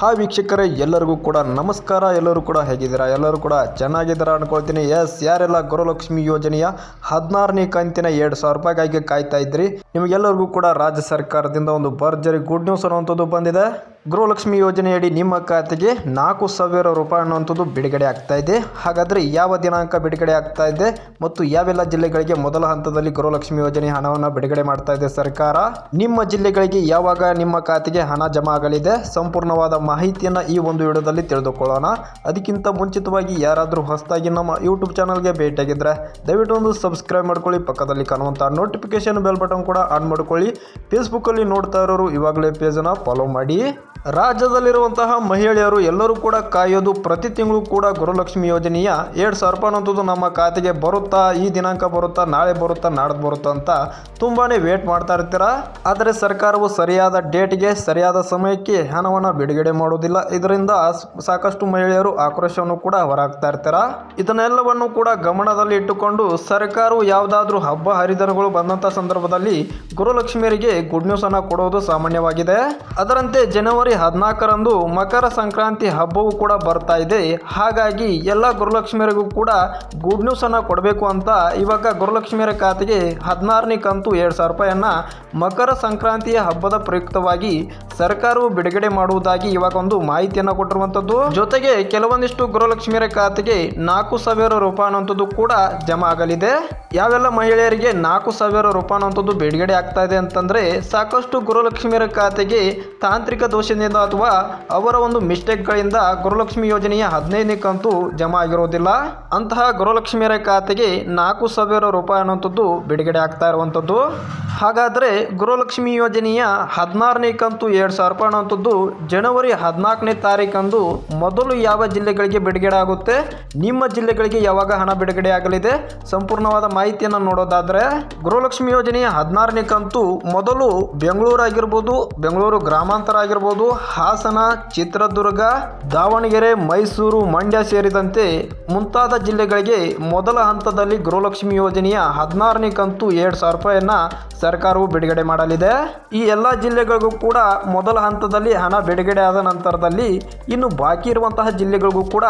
ಹಾ ವೀಕ್ಷಕರೇ, ಎಲ್ಲರಿಗೂ ಕೂಡ ನಮಸ್ಕಾರ. ಎಲ್ಲರೂ ಕೂಡ ಹೇಗಿದ್ದೀರಾ? ಎಲ್ಲರೂ ಕೂಡ ಚೆನ್ನಾಗಿದ್ದೀರಾ ಅನ್ಕೊಳ್ತೀನಿ. ಎಸ್ ಯಾರೆಲ್ಲ ಗೃಹಲಕ್ಷ್ಮಿ ಯೋಜನೆಯ ಹದಿನಾರನೇ ಕಂತಿನ ಎರಡು ಸಾವಿರ ರೂಪಾಯಿಗಾಗಿ ಕಾಯ್ತಾ ಇದ್ರಿ, ನಿಮಗೆಲ್ಲರಿಗೂ ಕೂಡ ರಾಜ್ಯ ಸರ್ಕಾರದಿಂದ ಒಂದು ಭರ್ಜರಿ ಗುಡ್ ನ್ಯೂಸ್ ಅನ್ನುವಂಥದ್ದು ಬಂದಿದೆ. ಗೃಹಲಕ್ಷ್ಮಿ ಯೋಜನೆಯಡಿ ನಿಮ್ಮ ಖಾತೆಗೆ ನಾಲ್ಕು ಸಾವಿರ ರೂಪಾಯಿ ಅನ್ನುವಂಥದ್ದು ಬಿಡುಗಡೆ ಆಗ್ತಾ ಇದೆ. ಹಾಗಾದರೆ ಯಾವ ದಿನಾಂಕ ಬಿಡುಗಡೆ ಆಗ್ತಾ ಇದೆ ಮತ್ತು ಯಾವೆಲ್ಲ ಜಿಲ್ಲೆಗಳಿಗೆ ಮೊದಲ ಹಂತದಲ್ಲಿ ಗೃಹಲಕ್ಷ್ಮಿ ಯೋಜನೆ ಹಣವನ್ನು ಬಿಡುಗಡೆ ಮಾಡ್ತಾ ಇದೆ ಸರ್ಕಾರ? ನಿಮ್ಮ ಜಿಲ್ಲೆಗಳಿಗೆ ಯಾವಾಗ ನಿಮ್ಮ ಖಾತೆಗೆ ಹಣ ಜಮಾ ಆಗಲಿದೆ? ಸಂಪೂರ್ಣವಾದ ಮಾಹಿತಿಯನ್ನು ಈ ಒಂದು ವಿಡಿಯೋದಲ್ಲಿ ತಿಳಿದುಕೊಳ್ಳೋಣ. ಅದಕ್ಕಿಂತ ಮುಂಚಿತವಾಗಿ ಯಾರಾದರೂ ಹೊಸದಾಗಿ ನಮ್ಮ ಯೂಟ್ಯೂಬ್ ಚಾನಲ್ಗೆ ಭೇಟಿಯಾಗಿದ್ದರೆ ದಯವಿಟ್ಟು ಒಂದು ಸಬ್ಸ್ಕ್ರೈಬ್ ಮಾಡ್ಕೊಳ್ಳಿ, ಪಕ್ಕದಲ್ಲಿ ಕಾಣುವಂಥ ನೋಟಿಫಿಕೇಶನ್ ಬೆಲ್ ಬಟನ್ ಕೂಡ ಆನ್ ಮಾಡ್ಕೊಳ್ಳಿ. ಫೇಸ್ಬುಕ್ಕಲ್ಲಿ ನೋಡ್ತಾ ಇರೋರು ಇವಾಗಲೇ ಪೇಜನ್ನು ಫಾಲೋ ಮಾಡಿ. ರಾಜ್ಯದಲ್ಲಿರುವಂತಹ ಮಹಿಳೆಯರು ಎಲ್ಲರೂ ಕೂಡ ಕಾಯೋದು ಪ್ರತಿ ತಿಂಗಳು ಕೂಡ ಗುರುಲಕ್ಷ್ಮಿ ಯೋಜನೆಯ ಎರಡು ಸಾವಿರ ಅನ್ನೋದು ನಮ್ಮ ಖಾತೆಗೆ ಬರುತ್ತಾ, ಈ ದಿನಾಂಕ ಬರುತ್ತಾ, ನಾಳೆ ಬರುತ್ತಾ, ನಾಡ್ದು ಬರುತ್ತಾ ಅಂತ ತುಂಬಾ ವೇಟ್ ಮಾಡ್ತಾ ಇರ್ತೀರಾ? ಆದರೆ ಸರ್ಕಾರವು ಸರಿಯಾದ ಡೇಟ್ಗೆ, ಸರಿಯಾದ ಸಮಯಕ್ಕೆ ಹಣವನ್ನು ಬಿಡುಗಡೆ ಮಾಡುವುದಿಲ್ಲ. ಇದರಿಂದ ಸಾಕಷ್ಟು ಮಹಿಳೆಯರು ಆಕ್ರೋಶವನ್ನು ಕೂಡ ಹೊರಹಾಕ್ತಾ ಇರ್ತಾರ? ಇದನ್ನೆಲ್ಲವನ್ನು ಕೂಡ ಗಮನದಲ್ಲಿ ಇಟ್ಟುಕೊಂಡು ಸರ್ಕಾರವು ಯಾವುದಾದ್ರೂ ಹಬ್ಬ ಹರಿದಿನಗಳು ಬಂದಂಥ ಸಂದರ್ಭದಲ್ಲಿ ಗುರುಲಕ್ಷ್ಮಿಯರಿಗೆ ಗುಡ್ ನ್ಯೂಸ್ ಅನ್ನು ಕೊಡೋದು ಸಾಮಾನ್ಯವಾಗಿದೆ. ಅದರಂತೆ ಜನವರಿ ಹದಿನಾಲ್ಕರಂದು ಮಕರ ಸಂಕ್ರಾಂತಿ ಹಬ್ಬವು ಕೂಡ ಬರ್ತಾ ಇದೆ. ಹಾಗಾಗಿ ಎಲ್ಲ ಗುರುಲಕ್ಷ್ಮಿಯರಿಗೂ ಕೂಡ ಗುಡ್ ನ್ಯೂಸ್ ಅನ್ನ ಕೊಡಬೇಕು ಅಂತ ಇವಾಗ ಗುರುಲಕ್ಷ್ಮಿಯರ ಖಾತೆಗೆ ಹದಿನಾರನೇ ಕಂತು ಎರಡು ಸಾವಿರ ರೂಪಾಯಿಯನ್ನ ಮಕರ ಸಂಕ್ರಾಂತಿಯ ಹಬ್ಬದ ಪ್ರಯುಕ್ತವಾಗಿ ಸರ್ಕಾರವು ಬಿಡುಗಡೆ ಮಾಡುವುದಾಗಿ ಇವಾಗ ಒಂದು ಮಾಹಿತಿಯನ್ನು ಕೊಟ್ಟಿರುವಂಥದ್ದು ಜೊತೆಗೆ ಕೆಲವೊಂದಿಷ್ಟು ಗುರುಲಕ್ಷ್ಮಿಯರ ಖಾತೆಗೆ ನಾಲ್ಕು ಸಾವಿರ ರೂಪಾಯಿ ಅನ್ನುವಂಥದ್ದು ಕೂಡ ಜಮಾ ಆಗಲಿದೆ. ಯಾವೆಲ್ಲ ಮಹಿಳೆಯರಿಗೆ ನಾಲ್ಕು ಸಾವಿರ ರೂಪಾಯಿ ಅನ್ನುವಂಥದ್ದು ಬಿಡುಗಡೆ ಆಗ್ತಾ ಇದೆ ಅಂತಂದ್ರೆ ಸಾಕಷ್ಟು ಗುರುಲಕ್ಷ್ಮಿಯರ ಖಾತೆಗೆ ತಾಂತ್ರಿಕ ದೋಷದಿಂದ ಅಥವಾ ಅವರ ಒಂದು ಮಿಸ್ಟೇಕ್ಗಳಿಂದ ಗೃಹಲಕ್ಷ್ಮಿ ಯೋಜನೆಯ ಹದಿನೈದನೇ ಕಂತು ಜಮಾ ಆಗಿರೋದಿಲ್ಲ. ಅಂತಹ ಗೃಹಲಕ್ಷ್ಮಿಯರ ಖಾತೆಗೆ ನಾಲ್ಕು ಸಾವಿರ ರೂಪಾಯಿ ಅನ್ನುವಂಥದ್ದು ಬಿಡುಗಡೆ ಆಗ್ತಾ ಇರುವಂಥದ್ದು. ಹಾಗಾದರೆ ಗೃಹಲಕ್ಷ್ಮಿ ಯೋಜನೆಯ ಹದಿನಾರನೇ ಕಂತು ಎರಡು ಸಾವಿರ ರೂಪಾಯಿ ಅನ್ನುವಂಥದ್ದು ಜನವರಿ ಹದಿನಾಲ್ಕನೇ ತಾರೀಕಂದು ಮೊದಲು ಯಾವ ಜಿಲ್ಲೆಗಳಿಗೆ ಬಿಡುಗಡೆ ಆಗುತ್ತೆ? ನಿಮ್ಮ ಜಿಲ್ಲೆಗಳಿಗೆ ಯಾವಾಗ ಹಣ ಬಿಡುಗಡೆ ಆಗಲಿದೆ? ಸಂಪೂರ್ಣವಾದ ಮಾಹಿತಿಯನ್ನು ನೋಡೋದಾದರೆ ಗೃಹಲಕ್ಷ್ಮಿ ಯೋಜನೆಯ ಹದಿನಾರನೇ ಕಂತು ಮೊದಲು ಬೆಂಗಳೂರು ಆಗಿರ್ಬೋದು ಬೆಂಗಳೂರು ಗ್ರಾಮಾಂತರ ಆಗಿರ್ಬೋದು ಹಾಸನ, ಚಿತ್ರದುರ್ಗ, ದಾವಣಗೆರೆ, ಮೈಸೂರು ಮಂಡ್ಯ ಸೇರಿದಂತೆ ಮುಂತಾದ ಜಿಲ್ಲೆಗಳಿಗೆ ಮೊದಲ ಹಂತದಲ್ಲಿ ಗೃಹಲಕ್ಷ್ಮಿ ಯೋಜನೆಯ ಹದಿನಾರನೇ ಕಂತು ಎರಡು ಸಾವಿರ ರೂಪಾಯಿಯನ್ನ ಸರ್ಕಾರವು ಬಿಡುಗಡೆ ಮಾಡಲಿದೆ. ಈ ಎಲ್ಲ ಜಿಲ್ಲೆಗಳಿಗೂ ಕೂಡ ಮೊದಲ ಹಂತದಲ್ಲಿ ಹಣ ಬಿಡುಗಡೆ ಆದ ನಂತರದಲ್ಲಿ ಇನ್ನು ಬಾಕಿ ಇರುವಂತಹ ಜಿಲ್ಲೆಗಳಿಗೂ ಕೂಡ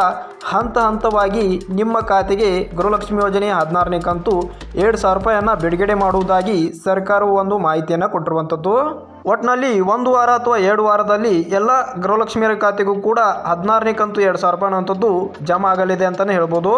ಹಂತ ಹಂತವಾಗಿ ನಿಮ್ಮ ಖಾತೆಗೆ ಗೃಹಲಕ್ಷ್ಮಿ ಯೋಜನೆ ಹದಿನಾರನೇ ಕಂತು ಎರಡು ಸಾವಿರ ರೂಪಾಯಿಯನ್ನು ಬಿಡುಗಡೆ ಮಾಡುವುದಾಗಿ ಸರ್ಕಾರವು ಒಂದು ಮಾಹಿತಿಯನ್ನು ಕೊಟ್ಟಿರುವಂಥದ್ದು. ಒಟ್ಟಿನಲ್ಲಿ ಒಂದು ವಾರ ಅಥವಾ ಎರಡು ವಾರದಲ್ಲಿ ಎಲ್ಲ ಗೃಹಲಕ್ಷ್ಮಿಯರ ಖಾತೆಗೂ ಕೂಡ ಹದಿನಾರನೇ ಕಂತು ಎರಡು ಸಾವಿರ ರೂಪಾಯಿ ಅನ್ನುವಂಥದ್ದು ಜಮಾ ಆಗಲಿದೆ ಅಂತಲೇ ಹೇಳ್ಬೋದು.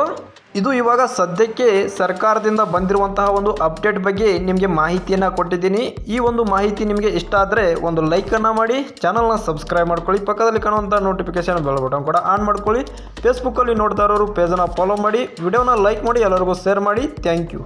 ಇದು ಇವಾಗ ಸದ್ಯಕ್ಕೆ ಸರ್ಕಾರದಿಂದ ಬಂದಿರುವಂತಹ ಒಂದು ಅಪ್ಡೇಟ್ ಬಗ್ಗೆ ನಿಮಗೆ ಮಾಹಿತಿಯನ್ನು ಕೊಟ್ಟಿದ್ದೀನಿ. ಈ ಒಂದು ಮಾಹಿತಿ ನಿಮಗೆ ಇಷ್ಟ ಆದರೆ ಒಂದು ಲೈಕನ್ನು ಮಾಡಿ ಚಾನಲ್ನ ಸಬ್ಸ್ಕ್ರೈಬ್ ಮಾಡ್ಕೊಳ್ಳಿ, ಪಕ್ಕದಲ್ಲಿ ಕಾಣುವಂಥ ನೋಟಿಫಿಕೇಶನ್ ಬೆಲ್ ಬಟನ್ ಕೂಡ ಆನ್ ಮಾಡ್ಕೊಳ್ಳಿ. ಫೇಸ್ಬುಕ್ಕಲ್ಲಿ ನೋಡ್ತಾ ಇರೋರು ಪೇಜನ್ನು ಫಾಲೋ ಮಾಡಿ ವಿಡಿಯೋನ ಲೈಕ್ ಮಾಡಿ, ಎಲ್ಲರಿಗೂ ಶೇರ್ ಮಾಡಿ. Thank you